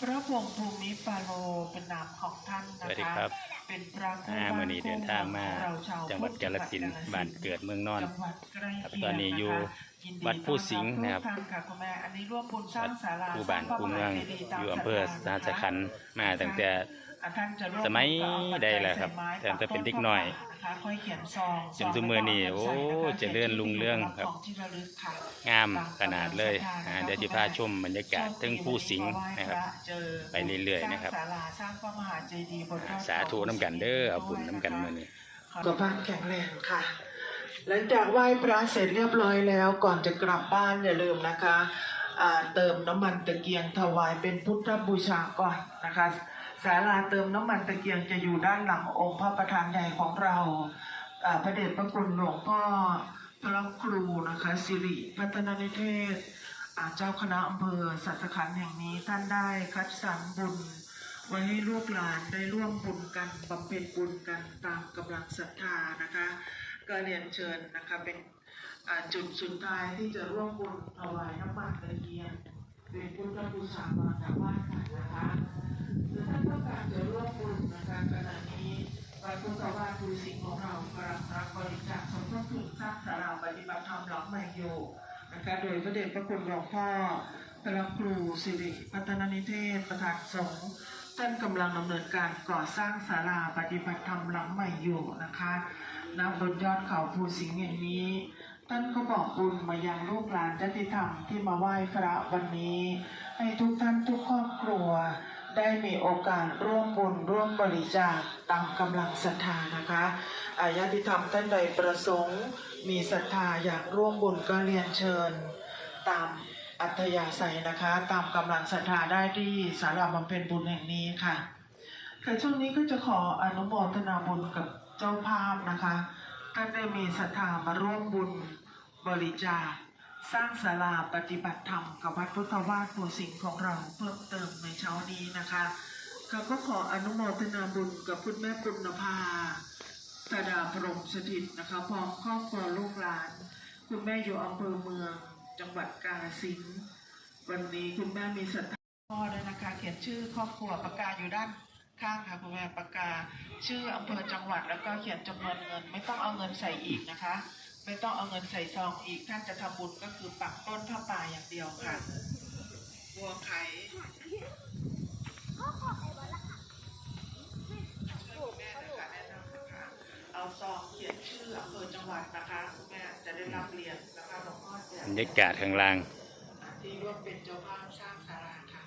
พระพงศ์ภูมิปาโลเป็นนามของท่านสนะวัสดีคะครับ เป็นพระคู่อ่าบ้านมื่อนี้เดินทางมาคู่เมืองของเรชาวจังหวัดกาฬสินธุ์บ้านเกิดเมืองนอน จังหวัดใกล้ครับเคียงตอนนี้อยู่ะคะยินวัดผู้สิงห์นะครับต้อรับทุกท่านค่ะคุณแม่อันนี้ร่วมบุญสร้างศาลาผู้บ้านสร้ผู้เมืองพระมหาจดีตามอยู่อำเภอสหัสขันธ์มาตั้งแต่อ่าท่านจะร่วมสมัยบุญก็เอาปัจใดจัยแหละครับใส่ไม้แต่ตั้งแต่เป็นเด็กน้อยนะคะค่อยเขียนซองจนซุมื้อนี้โอ้เจริญรุ่งเรืองครับของที่ระลึกค่ะงามขนาดเลยอ่าเดี๋ยวจะพาชมบรรยากาศทั้งผู้สิงห์นะครับ ไปเรื่อยๆนะครับสร้างศาลาสร้างพระมหาเจดีย์บนยอดเขสาธุน้ำกันเด้อเอาบุญน้ำกันมื้อนี้สุขภาพแข็งแรงค่ะหลังจากไหว้พระเสร็จเรียบร้อยแล้วก่อนจะกลับบ้านอย่าลืมนะคะอ่าเติมน้ำมันตะเกียงถวายเป็นพุทธบูชาก่อนนะคะ ศาลาเติมน้ำมันตะเกียงจะอยู่ด้านหลังองค์พระประธานใหญ่ของเราพระเดชพระคุณหลวงพ่อพระครูนะคะสิริพัฒนานิเทศเจ้าคณะอำเภอสัสขันธ์แห่งนี้ท่านได้คัดสรรบุญ ไว้ให้ลูกหลานได้ร่วมบุญกันบำเพ็ญบุญกันตามกำลังศรัทธานะคะก็เรียนเชิญนะคะเป็นจุดสุดท้ายที่จะร่วมบุญถวายน้ำมันตะเกียงเป็นพุทธบูชามาจากบ้านกันนะคะ นะคะโดยพระเดชพระคุณหลวงพ่อพระครูสิริพัฒนนิเทศประธานสงฆ์ท่านกำลังดำเนินการก่อสร้างศาลาปฏิบัติธรรมหลังใหม่อยู่นะคะณบนยอดเขาภูสิงห์แห่งนี้ ท่านก็บอกบุญมายังลูกหลานญาติธรรมที่มาไหว้พระวันนี้ ให้ทุกท่านทุกครอบครัว ได้มีโอกาสร่วมบุญร่วมบริจาคตามกำลังศรัทธานะคะ อาญาติธรรมท่านใดประสงค์ มีศรัทธาอยากร่วมบุญก็เรียนเชิญ ตามอัธยาศัยนะคะ ตามกำลังศรัทธาได้ที่ศาลาบำเพ็ญบุญแห่งนี้ค่ะค่ะช่วงนี้ก็จะขออนุโมทนาบุญกับเจ้าภาพนะคะท่านได้มีศรัทธามาร่วมบุญบริจาคสร้างศาลาปฏิบัติธรรมกับวัดพุทธวาสภูสิงห์ของเราเพิ่มเติมในเช้านี้นะคะค่ะก็ขออนุโมทนาบุญกับคุณแม่ปุณภา ธดาพรมสถิตนะคะพร้อมครอบครัวลูกหลาน คุณแม่อยู่อำเภอเมือง จังหวัดกาฬสินธุ์วันนี้คุณแม่มีศรัทธาพ่อด้วยนะคะ เขียนชื่อครอบครัวปากกาอยู่ด้านข้างค่ะคุณแม่ปากกา ชื่ออำเภอจังหวัดแล้วก็เขียนจำนวนเงิน ไม่ต้องเอาเงินใส่อีกนะคะ ไม่ต้องเอาเงินใส่ซองอีกท่านจะทำบุญก็คือปักต้นผ้าป่าอย่างเดียวค่ะบัวไข่ช่วยคุณแม่นะคะแนะนำนะคะ เอาซองเขียนชื่ออำเภอจังหวัดนะคะคุณแม่จะได้รับเหรียญนะคะหลวงพ่อแจกบรรยากาศข้างล่าง ที่ร่วมเป็นเจ้าภาพสร้างศาลาค่ะ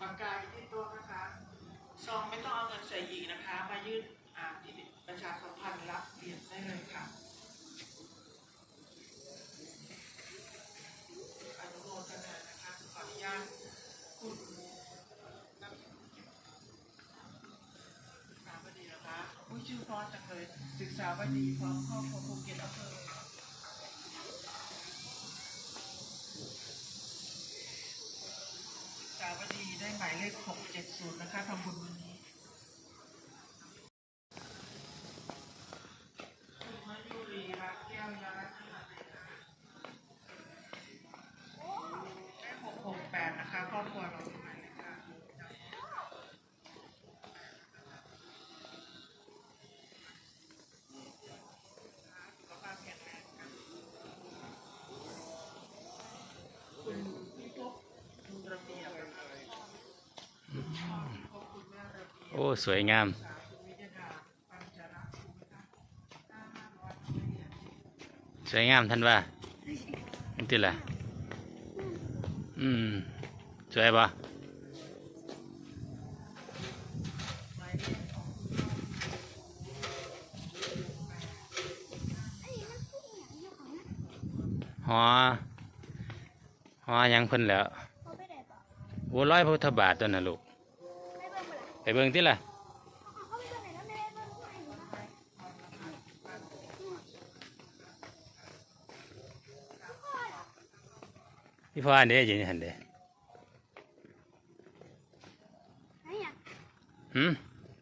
ปากกาอยู่ที่โต๊ะนะคะซองไม่ต้องเอาเงินใส่อีกนะคะ มายื่นอ่าที่ประชาสัมพันธ์รับเหรียญได้เลยค่ะ อนุโมทนานะคะขออนุญาตคุณนักศึกษาบดีนะคะ อุ้ยชื่อเพอจังเลยศึกษาบดีพร้อมครอบครัวภูเก็ตอำเภอศึกษาบดีได้หมายเลข 670 นะคะทำบุญวันนี้คุณมายุรีรักแก้วยารัตน์ เลขหกหกแปดนะคะครอบครัวเราเป็นหมายเลขค่ะสุขภาพแข็งแรงค่ะคุณพี่พบคุณระเบียบนะคะขอบคุณแม่ระเบียบ โอ้ สวยงามสาคุณวิทยาปัญจรักษ์คุณนะคะห้าห้าร้อยไม่เรียนสวยงามท่านว่านี่ติล่ะ อืม สวยปะหมายเลขของคุณหอหอหยังเพิ่นแหล้วเขาไปไหนต่อโอ้ร้อยพระพุทธบาทตัวน่ะลูก ไม่เบิ่งเมื่อไหร่ไปเบิ่งติล่ะเขาไปเบิ่งไหนแล้วไม่ได้เบิ่งไม่รู้นะพ่อเหรอพี่พ่ออันเด้อยู่นี่หันเด้ไหนอะหืม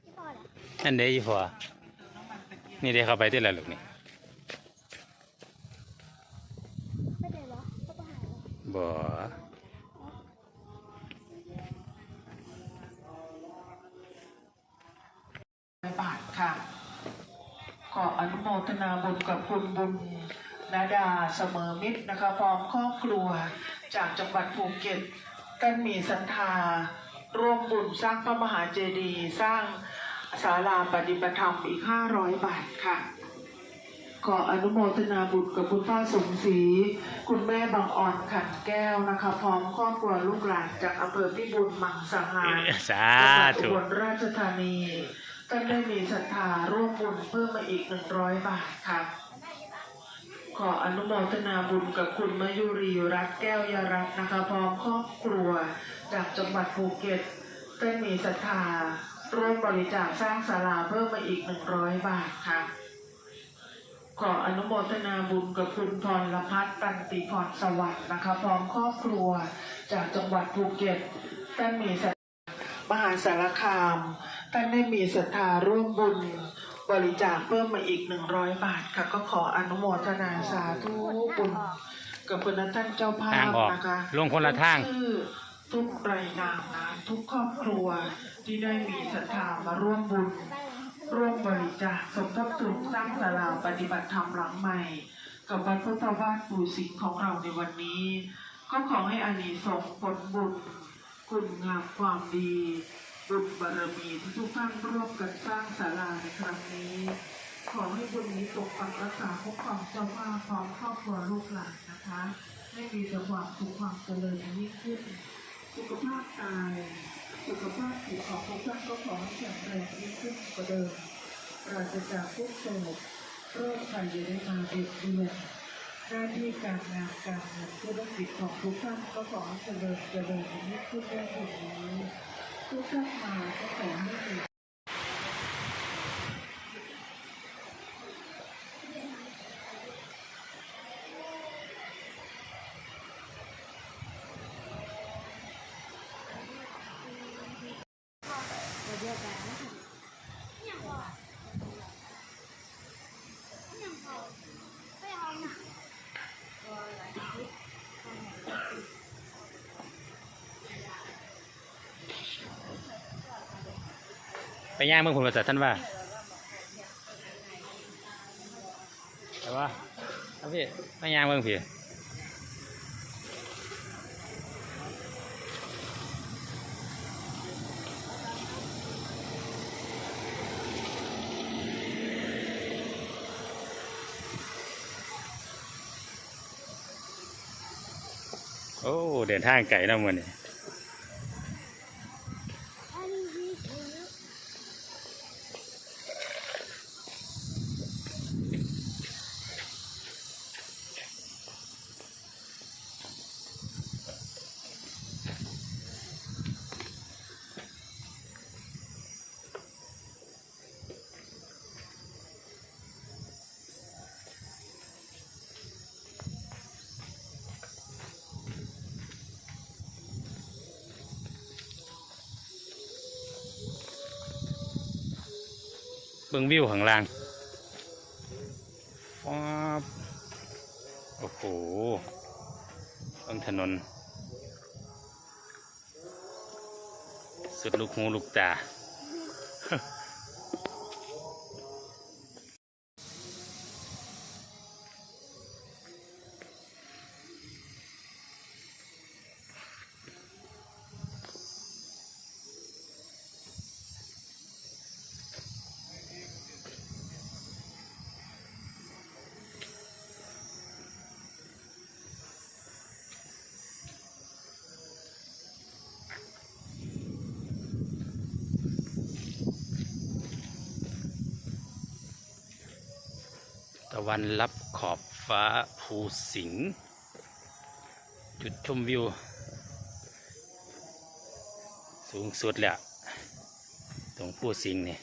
พี่พ่อเหรออันเด้พี่พ่อน้ำมันตะเกียงนี่เด้เข้าไปติล่ะลูกนี่ ทนาบุญกับคุณบุญนาดาเสมอมิตรนะคะพร้อมครอบครัวจากจังหวัดภูเก็ตกันมีศรัทธา ร่วมบุญสร้างพระมหาเจดีย์สร้างศาลาปฏิบัติธรรมอีก 500 บาทค่ะ ขออนุโมทนาบุญกับคุณพ่อสมศรีคุณแม่บางอ่อนขันแก้วนะคะ พร้อมครอบครัวลูกหลานจากอำเภอพิบูลมังสาหารสาจังหวัดอุธุบลราชธานี ท่านได้มีศรัทธาร่วมบุญเพิ่มมาอีกหนึ่งร้อยบาทค่ะขออนุโมทนาบุญกับคุณมยุรีรัตนแก้วยารัตนะคะพร้อมครอบครัวจากจังหวัดภูเก็ตได้มีศรัทธาร่วมบริจาคสร้างศาลาเพิ่มมาอีกหนึ่งร้อยบาทค่ะขออนุโมทนาบุญกับคุณพรละพัฒน์ตันติพรสวัสดิ์นะคะพร้อมครอบครัวจากจังหวัดภูเก็ตท่านมีศรัทธามหาสารคาม ท่านได้มีศรัทธาร่วมบุญบริจาคเพิ่มมาอีกหนึ่งร้อยบาทค่ะ ก็ขออนุโมทนาสาธุบุญกับคุณท่านเจ้าภาทางพออกนะคะลงคนละทางชื่อทุกรายนามนะทุกครอบครัวที่ได้มีศรัทธามาร่วมบุญ ร่วมบริจาคสมทบทุนสร้างศาลาปฏิบัติธรรมหลังใหม่ กับวัดพุทธวาสปู่สิงห์ของเราในวันนี้ ก็ขอให้อานิสงส์ผลบุญคุณงามความดี บุญบารมีที่ทุกท่านร่วมกันสร้างศาลาในครั้งนี้ ขอให้บุญนี้ปกปักรักษาคุ้มครองเจ้าภาพร้อมครอบครัวลูกหลานนะคะให้มีแต่ความสุขความเจริญยิ่งขึ้น สุขภาพกายสุขภาพจิตของทุกท่านก็ขอให้แข็งแรงยิ่งขึ้นกว่าเดิมปราศจากทุกโศกโรคภัยอย่าได้มาเบียดเบียนหน้าที่การงานการเงินธุรกิจของทุกท่านก็ขอให้เจริญเจริญยิ่งขึ้นได้ถึงนี้ ทุกท่านมาก็ขอให้มีอย่างพออย่างพอไปเอาหนัง ไป ย่างเมืองผลประสาทท่านว่าแต่ว่าเอาพี่ไปย่างเมืองพี่โอ้ เดินทางไกลนะมันนี่ เบื้องวิวข้างล่างฟ้าโอ้โหเบื้องถนน สุดลูกหูลูกตา ตะวันรับขอบฟ้าภูสิงห์จุดชมวิว สูงสุดแหละตรงภูสิงห์เนี่ย